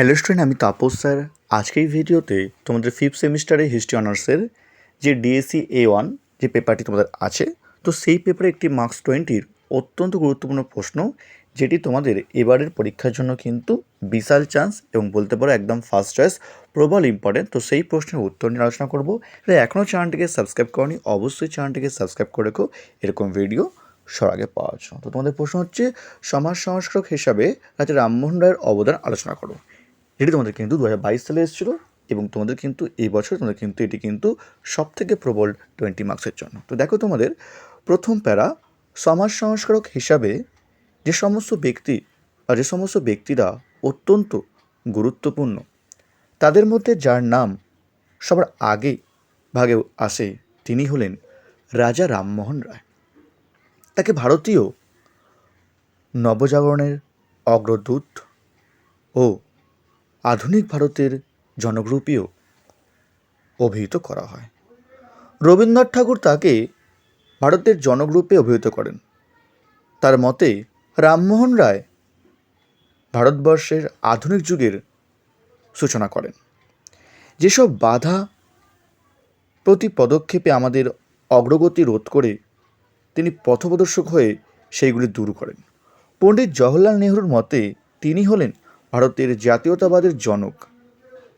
Hello student, আমি Tapas sir. আজকের ভিডিওতে তোমাদের ফিফথ সেমিস্টারে হিস্ট্রি অনার্সের যে ডিএসসি এ ওয়ান যে পেপারটি তোমাদের আছে, তো সেই পেপারে একটি মার্কস টোয়েন্টির অত্যন্ত গুরুত্বপূর্ণ প্রশ্ন, যেটি তোমাদের এবারের পরীক্ষার জন্য কিন্তু বিশাল চান্স এবং বলতে পারো একদম ফার্স্ট চয়েস প্রবল ইম্পর্টেন্ট তো সেই প্রশ্নের উত্তর নিয়ে আলোচনা করব। এখনও চ্যানেলটিকে সাবস্ক্রাইব করনি, অবশ্যই চ্যানেলটিকে সাবস্ক্রাইব করে রেখো। এরকম ভিডিও সবার আগে পাওয়ার জন্য। তো তোমাদের প্রশ্ন হচ্ছে, সমাজ সংস্কারক হিসাবে রাজা রামমোহন রায়ের অবদান আলোচনা করো। যেটি তোমাদের কিন্তু দু হাজার বাইশ সালে এসেছিল এবং তোমাদের কিন্তু এই বছর তোমাদের কিন্তু এটি কিন্তু সব থেকে প্রবল টোয়েন্টি মার্কসের জন্য। তো দেখো তোমাদের, প্রথম প্যারা, সমাজ সংস্কারক হিসাবে যে সমস্ত ব্যক্তি বা যে সমস্ত ব্যক্তিরা অত্যন্ত গুরুত্বপূর্ণ, তাদের মধ্যে যার নাম সবার আগে ভাগে আসে তিনি হলেন রাজা রামমোহন রায়। তাকে ভারতীয় নবজাগরণের অগ্রদূত ও আধুনিক ভারতের জনগ্রুপেও অভিহিত করা হয়। রবীন্দ্রনাথ ঠাকুর তাকে ভারতের জনগ্রুপে অভিহিত করেন। তার মতে, রামমোহন রায় ভারতবর্ষের আধুনিক যুগের সূচনা করেন। যেসব বাধা প্রতি পদক্ষেপে আমাদের অগ্রগতি রোধ করে তিনি পথপ্রদর্শক হয়ে সেইগুলি দূর করেন। পণ্ডিত জওহরলাল নেহরুর মতে, তিনি হলেন ভারতের জাতীয়তাবাদের জনক।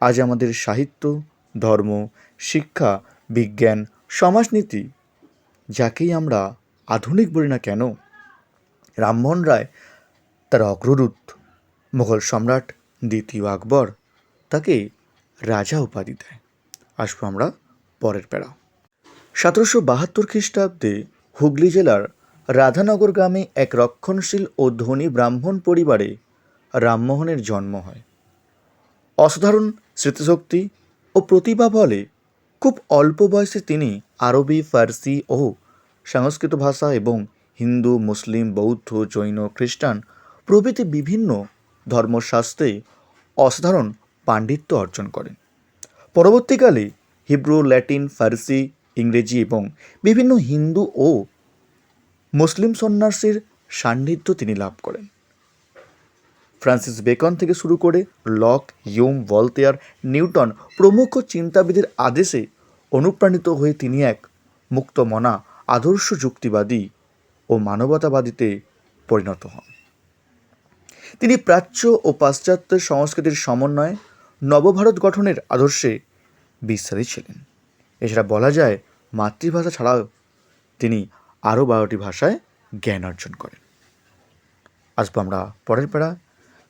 আজ আমাদের সাহিত্য, ধর্ম, শিক্ষা, বিজ্ঞান, সমাজনীতি, যাকেই আমরা আধুনিক বলি না কেন, রামমোহন রায়, তার অগ্রদূত মোগল সম্রাট দ্বিতীয় আকবর, তাকে রাজা উপাধি দেয়। আসব আমরা পরের প্যারা সতেরোশো বাহাত্তর খ্রিস্টাব্দে হুগলি জেলার রাধানগর গ্রামে এক রক্ষণশীল ও ধনী ব্রাহ্মণ পরিবারে রামমোহনের জন্ম হয়। অসাধারণ স্মৃতিশক্তি ও প্রতিভা বলে খুব অল্প বয়সে তিনি আরবি, ফার্সি ও সংস্কৃত ভাষা এবং হিন্দু, মুসলিম, বৌদ্ধ, জৈন, খ্রিস্টান প্রভৃতি বিভিন্ন ধর্মশাস্ত্রে অসাধারণ পাণ্ডিত্য অর্জন করেন। পরবর্তীকালে হিব্রু, ল্যাটিন, ফার্সি, ইংরেজি এবং বিভিন্ন হিন্দু ও মুসলিম সন্ন্যাসীর সান্নিধ্য তিনি লাভ করেন। ফ্রান্সিস বেকন থেকে শুরু করে লক হিউম ভলতেয়ার, নিউটন প্রমুখ চিন্তাবিদের আদেশে অনুপ্রাণিত হয়ে তিনি এক মুক্তমনা, আদর্শ যুক্তিবাদী ও মানবতাবাদীতে পরিণত হন। তিনি প্রাচ্য ও পাশ্চাত্য সংস্কৃতির সমন্বয়ে নবভারত গঠনের আদর্শে বিশ্বাসী ছিলেন। এছাড়া বলা যায়, মাতৃভাষা ছাড়াও তিনি আরও বারোটি ভাষায় জ্ঞান অর্জন করেন। আসব আমরা পরের পেড়া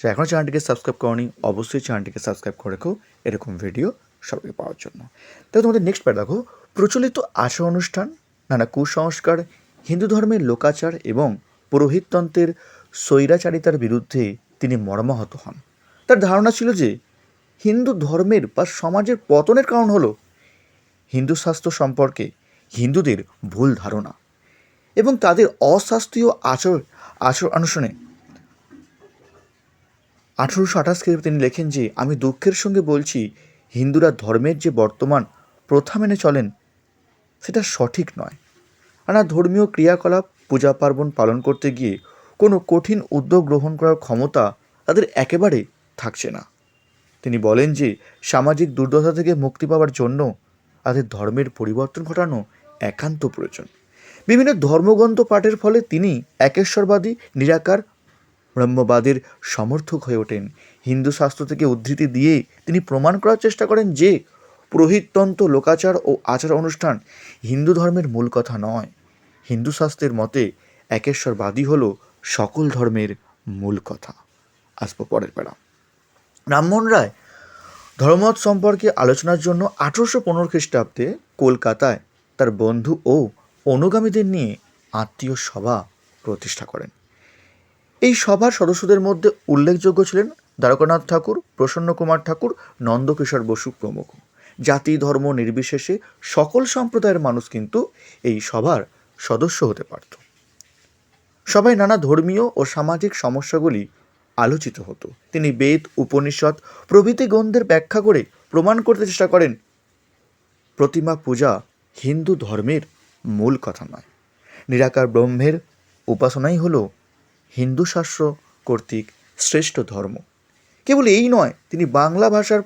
সে এখনও চ্যানেলটিকে সাবস্ক্রাইব করনি, অবশ্যই চ্যানেলটিকে সাবস্ক্রাইব করে রেখো। এরকম ভিডিও সবাইকে পাওয়ার জন্য। তাহলে তোমাদের নেক্সট প্যারা দেখো। প্রচলিত আচার অনুষ্ঠান, নানা কুসংস্কার, হিন্দু ধর্মের লোকাচার এবং পুরোহিততন্ত্রের স্বৈরাচারিতার বিরুদ্ধে তিনি মর্মাহত হন। তার ধারণা ছিল যে, হিন্দু ধর্মের বা সমাজের পতনের কারণ হলো হিন্দু স্বাস্থ্য সম্পর্কে হিন্দুদের ভুল ধারণা এবং তাদের অশাস্ত্রীয় আচর আচর অনুসরণে আঠেরোশো আঠাশ খ্রিস্টাব্দে তিনি লেখেন যে, আমি দুঃখের সঙ্গে বলছি, হিন্দুরা ধর্মের যে বর্তমান প্রথা মেনে চলেন, সেটা সঠিক নয়। নানা ধর্মীয় ক্রিয়াকলাপ পূজা পার্বণ পালন করতে গিয়ে কোনো কঠিন উদ্যোগ গ্রহণ করার ক্ষমতা তাদের একেবারে থাকছে না। তিনি বলেন যে, সামাজিক দুর্দশা থেকে মুক্তি পাওয়ার জন্য তাদের ধর্মের পরিবর্তন ঘটানো একান্ত প্রয়োজন। বিভিন্ন ধর্মগ্রন্থ পাঠের ফলে তিনি একেশ্বরবাদী, নিরাকার ব্রহ্মবাদের সমর্থক হয়ে ওঠেন। হিন্দু শাস্ত্র থেকে উদ্ধৃতি দিয়ে তিনি প্রমাণ করার চেষ্টা করেন যে, পুরোহিততন্ত্র, লোকাচার ও আচার অনুষ্ঠান হিন্দু ধর্মের মূল কথা নয়। হিন্দু শাস্ত্রের মতে একেশ্বরবাদী হল সকল ধর্মের মূল কথা। আসব পরের পেড়া। রামমোহন রায় ধর্মমত সম্পর্কে আলোচনার জন্য আঠেরোশো পনেরো খ্রিস্টাব্দে কলকাতায় তার বন্ধু ও অনুগামীদের নিয়ে আত্মীয় সভা প্রতিষ্ঠা করেন। এই সভার সদস্যদের মধ্যে উল্লেখযোগ্য ছিলেন দ্বারকানাথ ঠাকুর প্রসন্ন কুমার ঠাকুর, নন্দকিশোর বসু প্রমুখ। জাতি, ধর্ম নির্বিশেষে সকল সম্প্রদায়ের মানুষ কিন্তু এই সভার সদস্য হতে পারত। সবাই নানা ধর্মীয় ও সামাজিক সমস্যাগুলি আলোচিত হতো। তিনি বেদ, উপনিষদ প্রভৃতি গ্রন্থের ব্যাখ্যা করে প্রমাণ করতে চেষ্টা করেন, প্রতিমা পূজা হিন্দু ধর্মের মূল কথা নয়। নিরাকার ব্রহ্মের উপাসনাই হলো হিন্দু শাস্ত্র কর্তৃক শ্রেষ্ঠ ধর্ম। কেবল এই নয়, তিনি বাংলা ভাষার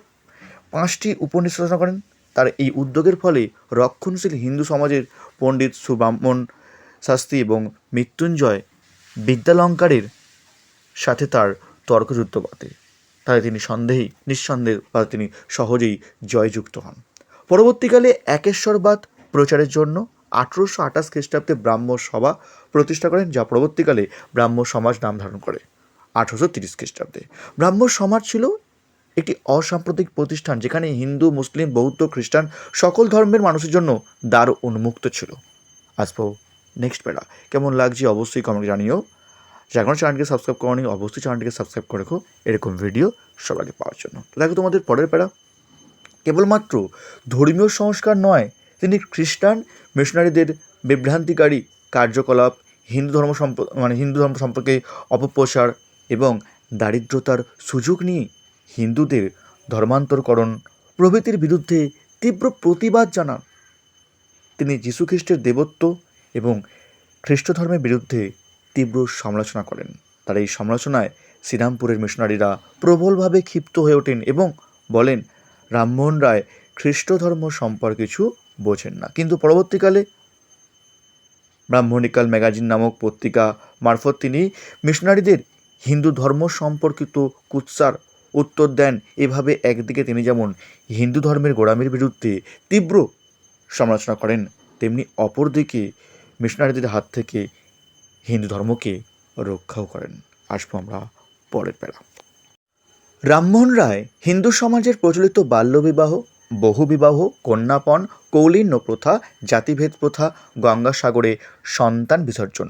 পাঁচটি উপনিষদ রচনা করেন। তার এই উদ্যোগের ফলে রক্ষণশীল হিন্দু সমাজের পণ্ডিত সুব্রাহ্মণ শাস্ত্রী এবং মৃত্যুঞ্জয় বিদ্যালঙ্কারের সাথে তার তর্কযুদ্ধ বাতে তাই তিনি সন্দেহেই নিঃসন্দেহ বা তিনি সহজেই জয়যুক্ত হন। পরবর্তীকালে একেশ্বরবাদ প্রচারের জন্য আঠেরোশো আঠাশ খ্রিস্টাব্দে ব্রাহ্ম সভা প্রতিষ্ঠা করেন, যা পরবর্তীকালে ব্রাহ্ম সমাজ নাম ধারণ করে, আঠেরোশো তিরিশ খ্রিস্টাব্দে। ব্রাহ্ম সমাজ ছিল একটি অসাম্প্রদায়িক প্রতিষ্ঠান যেখানে হিন্দু, মুসলিম, বৌদ্ধ, খ্রিস্টান সকল ধর্মের মানুষের জন্য দ্বার উন্মুক্ত ছিল। আসব নেক্সট বেলা। কেমন লাগছে অবশ্যই কমেন্ট জানিও। যে এখনও চ্যানেলটিকে সাবস্ক্রাইব করনি, অবশ্যই চ্যানেলটিকে সাবস্ক্রাইব করে রেখো। এরকম ভিডিও আগে পাওয়ার জন্য। দেখো তোমাদের পরের প্যারা কেবলমাত্র ধর্মীয় সংস্কার নয় তিনি খ্রিস্টান মিশনারিদের বিভ্রান্তিকারী কার্যকলাপ, হিন্দু ধর্ম সম্প মানে হিন্দু ধর্ম সম্পর্কে অপপ্রসার এবং দারিদ্রতার সুযোগ নিয়ে হিন্দুদের ধর্মান্তরকরণ প্রভৃতির বিরুদ্ধে তীব্র প্রতিবাদ জানান। তিনি যীশুখ্রিস্টের দেবত্ব এবং খ্রিস্ট ধর্মের বিরুদ্ধে তীব্র সমালোচনা করেন। তার এই সমালোচনায় শ্রীরামপুরের মিশনারিরা প্রবলভাবে ক্ষিপ্ত হয়ে ওঠেন এবং বলেন, রামমোহন রায় খ্রিস্ট ধর্ম সম্পর্কে কিছু বোঝেন না। কিন্তু পরবর্তীকালে ব্রাহ্মণিকাল ম্যাগাজিন নামক পত্রিকা মারফত তিনি মিশনারিদের হিন্দু ধর্ম সম্পর্কিত কুৎসার উত্তর দেন। এভাবে একদিকে তিনি যেমন হিন্দু ধর্মের গোড়ামির বিরুদ্ধে তীব্র সমালোচনা করেন, তেমনি অপরদিকে মিশনারিদের হাত থেকে হিন্দু ধর্মকে রক্ষাও করেন। আসব আমরা পরের বেলা। রামমোহন রায় হিন্দু সমাজের প্রচলিত বাল্যবিবাহ বহুবিবাহ কন্যাপণ কৌলিন্য প্রথা, জাতিভেদ প্রথা, গঙ্গাসাগরে সন্তান বিসর্জন।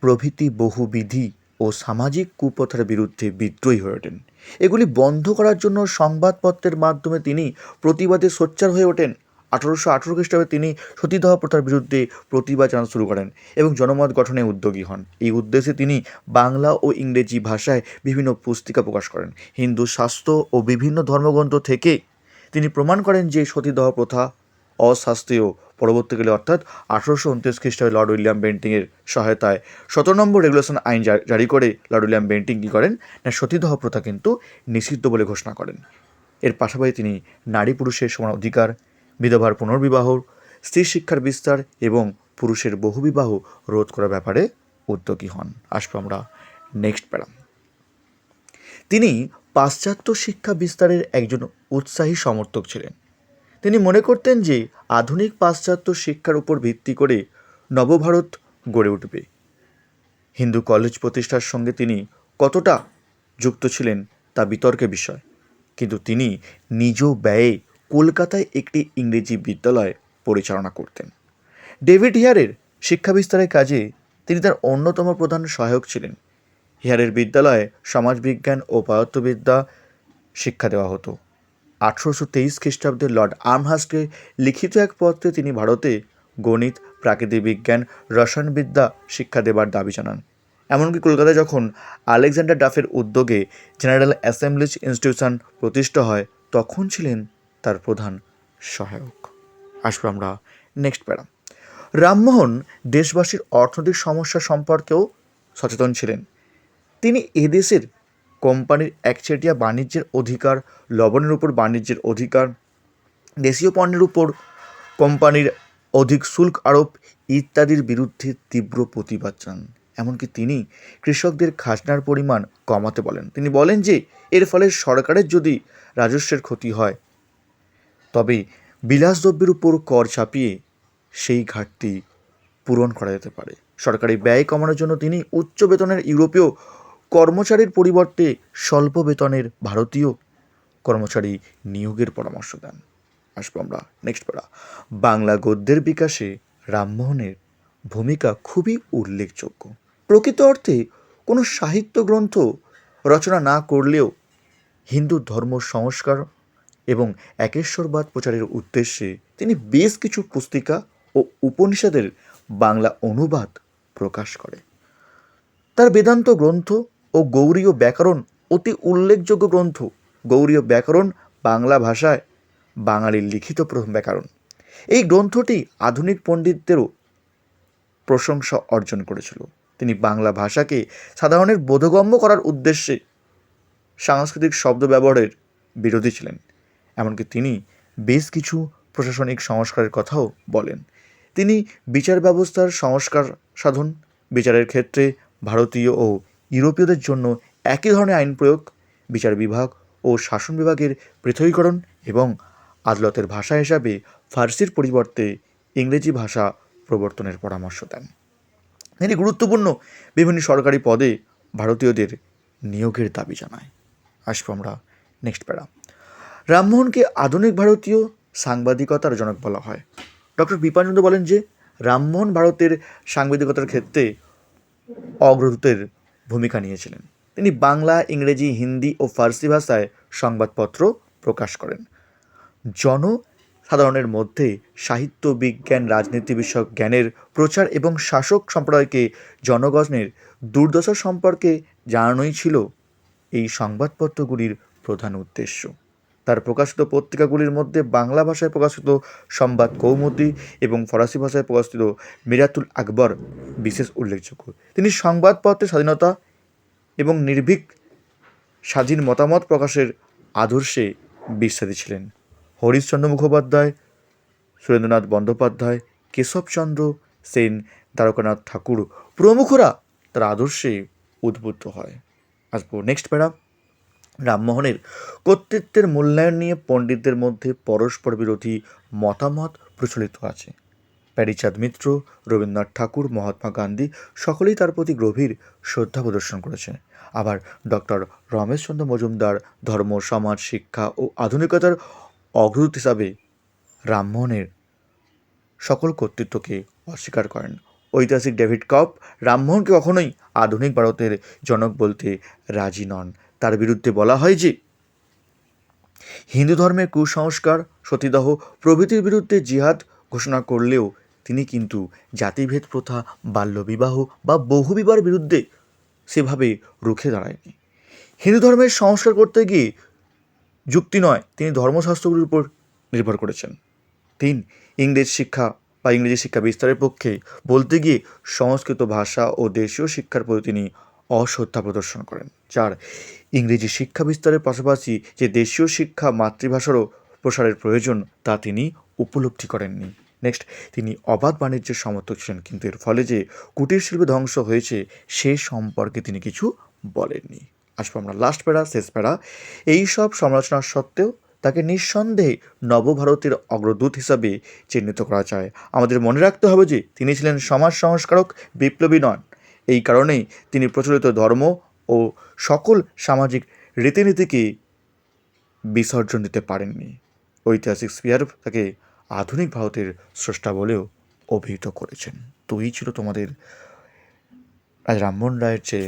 প্রভৃতি বহুবিধি ও সামাজিক কুপ্রথার বিরুদ্ধে বিদ্রোহী হয়ে ওঠেন। এগুলি বন্ধ করার জন্য সংবাদপত্রের মাধ্যমে তিনি প্রতিবাদে সোচ্চার হয়ে ওঠেন। আঠারোশো আঠেরো খ্রিস্টাব্দে তিনি সতীদাহ প্রথার বিরুদ্ধে প্রতিবাদ জানানো শুরু করেন এবং জনমত গঠনে উদ্যোগী হন। এই উদ্দেশ্যে তিনি বাংলা ও ইংরেজি ভাষায় বিভিন্ন পুস্তিকা প্রকাশ করেন। হিন্দু শাস্ত্র ও বিভিন্ন ধর্মগ্রন্থ থেকে তিনি প্রমাণ করেন যে সতীদাহ প্রথা অশাস্ত্রীয় পরবর্তীকালে অর্থাৎ আঠারোশো উনত্রিশ খ্রিস্টাব্দে লর্ড উইলিয়াম বেন্টিংয়ের সহায়তায় সতেরো নম্বর রেগুলেশন আইন জারি করে লর্ড উইলিয়াম বেন্টিং কী করেন? না, সতীদাহ প্রথা কিন্তু নিষিদ্ধ বলে ঘোষণা করেন। এর পাশাপাশি তিনি নারী পুরুষের সমান অধিকার, বিধবার পুনর্বিবাহ, স্ত্রী শিক্ষার বিস্তার এবং পুরুষের বহুবিবাহ রোধ করার ব্যাপারে উদ্যোগী হন। আসব আমরা নেক্সট প্যারাম। তিনি পাশ্চাত্য শিক্ষা বিস্তারের একজন উৎসাহী সমর্থক ছিলেন। তিনি মনে করতেন যে আধুনিক পাশ্চাত্য শিক্ষার উপর ভিত্তি করে নবভারত গড়ে উঠবে। হিন্দু কলেজ প্রতিষ্ঠার সঙ্গে তিনি কতটা যুক্ত ছিলেন তা বিতর্কের বিষয়। কিন্তু তিনি নিজ ব্যয়ে কলকাতায় একটি ইংরেজি বিদ্যালয় পরিচালনা করতেন। ডেভিড হিয়ারের শিক্ষা বিস্তারের কাজে তিনি তার অন্যতম প্রধান সহায়ক ছিলেন। হিয়ারের বিদ্যালয়ে সমাজবিজ্ঞান ও পদার্থবিদ্যা শিক্ষা দেওয়া হতো। আঠারোশো তেইশ খ্রিস্টাব্দে লর্ড আর্মহাস্টকে লিখিত এক পত্রে তিনি ভারতে গণিত, প্রাকৃতিক বিজ্ঞান, রসায়নবিদ্যা শিক্ষা দেবার দাবি জানান। এমনকি কলকাতায় যখন আলেকজান্ডার ডাফের উদ্যোগে জেনারেল অ্যাসেম্বলিজ ইনস্টিটিউশন প্রতিষ্ঠা হয়, তখন ছিলেন তার প্রধান সহায়ক। আসব আমরা নেক্সট প্যারা রামমোহন দেশবাসীর অর্থনৈতিক সমস্যা সম্পর্কেও সচেতন ছিলেন। তিনি এদেশের কোম্পানির একচেটিয়া বাণিজ্যের অধিকার, লবণের উপর বাণিজ্যের অধিকার, দেশীয় পণ্যের উপর কোম্পানির অধিক শুল্ক আরোপ ইত্যাদির বিরুদ্ধে তীব্র প্রতিবাদ জানান এমনকি তিনি কৃষকদের খাজনার পরিমাণ কমাতে বলেন। তিনি বলেন যে, এর ফলে সরকারের যদি রাজস্বের ক্ষতি হয়, তবে বিলাসদ্রব্যের উপর কর চাপিয়ে সেই ঘাটতি পূরণ করা যেতে পারে। সরকারি ব্যয় কমানোর জন্য তিনি উচ্চ বেতনের ইউরোপীয় কর্মচারীর পরিবর্তে স্বল্প বেতনের ভারতীয় কর্মচারী নিয়োগের পরামর্শ দেন। আসব আমরা নেক্সট পড়া। বাংলা গদ্যের বিকাশে রামমোহনের ভূমিকা খুবই উল্লেখযোগ্য। প্রকৃত অর্থে কোনো সাহিত্য গ্রন্থ রচনা না করলেও হিন্দু ধর্ম সংস্কার এবং একেশ্বরবাদ প্রচারের উদ্দেশ্যে তিনি বেশ কিছু পুস্তিকা ও উপনিষদের বাংলা অনুবাদ প্রকাশ করে। তার বেদান্ত গ্রন্থ ও গৌরীয় ব্যাকরণ অতি উল্লেখযোগ্য গ্রন্থ। গৌরীয় ব্যাকরণ বাংলা ভাষায়, বাঙালির লিখিত প্রথম ব্যাকরণ। এই গ্রন্থটি আধুনিক পণ্ডিতদেরও প্রশংসা অর্জন করেছিল। তিনি বাংলা ভাষাকে সাধারণের বোধগম্য করার উদ্দেশ্যে সাংস্কৃতিক শব্দ ব্যবহারের বিরোধী ছিলেন। এমনকি তিনি বেশ কিছু প্রশাসনিক সংস্কারের কথাও বলেন। তিনি বিচার ব্যবস্থার সংস্কার সাধন, বিচারের ক্ষেত্রে ভারতীয় ও ইউরোপীয়দের জন্য একই ধরনের আইন প্রয়োগ, বিচার বিভাগ ও শাসন বিভাগের পৃথকীকরণ এবং আদালতের ভাষা হিসাবে ফার্সির পরিবর্তে ইংরেজি ভাষা প্রবর্তনের পরামর্শ দেন। তিনি গুরুত্বপূর্ণ বিভিন্ন সরকারি পদে ভারতীয়দের নিয়োগের দাবি জানায়। আসব আমরা নেক্সট প্যারা। রামমোহনকে আধুনিক ভারতীয় সাংবাদিকতার জনক বলা হয়। ডক্টর বিপানচন্দ্র বলেন যে, রামমোহন ভারতের সাংবাদিকতার ক্ষেত্রে অগ্রদূতের ভূমিকা নিয়েছিলেন। তিনি বাংলা, ইংরেজি, হিন্দি ও ফার্সি ভাষায় সংবাদপত্র প্রকাশ করেন। জন সাধারণের মধ্যে সাহিত্য, বিজ্ঞান, রাজনীতি বিষয়ক জ্ঞানের প্রচার এবং শাসক সম্প্রদায়কে জনগণের দুর্দশা সম্পর্কে জানানোই ছিল এই সংবাদপত্রগুলির প্রধান উদ্দেশ্য। তার প্রকাশিত পত্রিকাগুলির মধ্যে বাংলা ভাষায় প্রকাশিত সংবাদ কৌমুদি এবং ফরাসি ভাষায় প্রকাশিত মিরাতুল আকবর বিশেষ উল্লেখযোগ্য। তিনি সংবাদপত্রের স্বাধীনতা এবং নির্ভীক স্বাধীন মতামত প্রকাশের আদর্শে বিশ্বাসী ছিলেন। হরিশচন্দ্র মুখোপাধ্যায়, সুরেন্দ্রনাথ বন্দ্যোপাধ্যায় কেশবচন্দ্র সেন, দ্বারকানাথ ঠাকুর প্রমুখরা তার আদর্শে উদ্বুদ্ধ হয়। আসব নেক্সট প্যারা রামমোহনের কর্তৃত্বের মূল্যায়ন নিয়ে পণ্ডিতদের মধ্যে পরস্পর বিরোধী মতামত প্রচলিত আছে। প্যারিচাঁদ মিত্র, রবীন্দ্রনাথ ঠাকুর, মহাত্মা গান্ধী সকলেই তার প্রতি গভীর শ্রদ্ধা প্রদর্শন করেছে আবার ডক্টর রমেশচন্দ্র মজুমদার ধর্ম, সমাজ, শিক্ষা ও আধুনিকতার অগ্রদূত হিসাবে রামমোহনের সকল কর্তৃত্বকে অস্বীকার করেন। ঐতিহাসিক ডেভিড কপ রামমোহনকে কখনোই আধুনিক ভারতের জনক বলতে রাজি নন। তার বিরুদ্ধে বলা হয় যে, হিন্দু ধর্মের কুসংস্কার, সতীদাহ প্রভৃতির বিরুদ্ধে জিহাদ ঘোষণা করলেও তিনি কিন্তু জাতিভেদ প্রথা, বাল্যবিবাহ বা বহুবিবার বিরুদ্ধে সেভাবে রুখে দাঁড়ায়নি। হিন্দু ধর্মের সংস্কার করতে গিয়ে যুক্তি নয়, তিনি ধর্মশাস্ত্রগুলির উপর নির্ভর করেছেন। তিন, ইংরেজ শিক্ষা বা ইংরেজি শিক্ষা বিস্তারের পক্ষে বলতে গিয়ে সংস্কৃত ভাষা ও দেশীয় শিক্ষার প্রতি তিনি অশ্রদ্ধা প্রদর্শন করেন। চার ইংরেজি শিক্ষা বিস্তারের পাশাপাশি যে দেশীয় শিক্ষা মাতৃভাষারও প্রসারের প্রয়োজন, তা তিনি উপলব্ধি করেননি। নেক্সট, তিনি অবাধ বাণিজ্যের সমর্থক ছিলেন, কিন্তু এর ফলে যে কুটির শিল্প ধ্বংস হয়েছে, সে সম্পর্কে তিনি কিছু বলেননি। আসব আমরা লাস্ট প্যারা, শেষ প্যারা। এই সব সমালোচনা সত্ত্বেও তাকে নিঃসন্দেহে নবভারতের অগ্রদূত হিসাবে চিহ্নিত করা যায়। আমাদের মনে রাখতে হবে যে, তিনি ছিলেন সমাজ সংস্কারক বিপ্লবী নন। এই কারণেই তিনি প্রচলিত ধর্ম ও সকল সামাজিক রীতিনীতিকে বিসর্জন দিতে পারেননি। ঐতিহাসিক স্পিয়ার তাকে আধুনিক ভারতের স্রষ্টা বলেও অভিহিত করেছেন। তো এই ছিল তোমাদের আজ রামমোহন রায়ের যে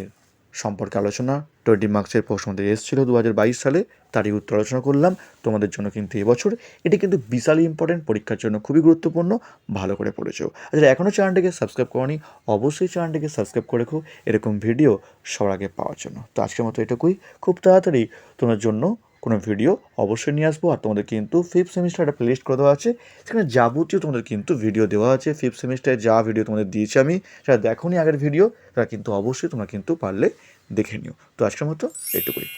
সম্পর্কে আলোচনা। টোয়েন্টি মার্কসের প্রশ্ন আমাদের এসেছিল দু হাজার বাইশ সালে, তারই উত্তর আলোচনা করলাম। তোমাদের জন্য কিন্তু এবছর এটি কিন্তু বিশালই ইম্পর্টেন্ট পরীক্ষার জন্য খুবই গুরুত্বপূর্ণ। ভালো করে পড়েছো। আচ্ছা এখনও চ্যানেলটিকে সাবস্ক্রাইব করনি, অবশ্যই চ্যানেলটিকে সাবস্ক্রাইব করে রেখো। এরকম ভিডিও সবার আগে পাওয়ার জন্য। তো আজকের মতো এটুকুই। খুব তাড়াতাড়ি তোমার জন্য কোনো ভিডিও অবশ্যই নিয়ে আসব। আর তোমাদের কিন্তু ফিফথ সেমিস্টার একটা প্লেলিস্ট করে দেওয়া আছে। সেখানে যাবতীয় তোমাদের কিন্তু ভিডিও দেওয়া আছে। ফিফথ সেমিস্টারে যা ভিডিও তোমাদের দিয়েছি আমি, সেটা দেখো আগের ভিডিও তারা কিন্তু অবশ্যই তোমরা কিন্তু পারলে দেখে নিও। তো আজকের মতো এটুকুই।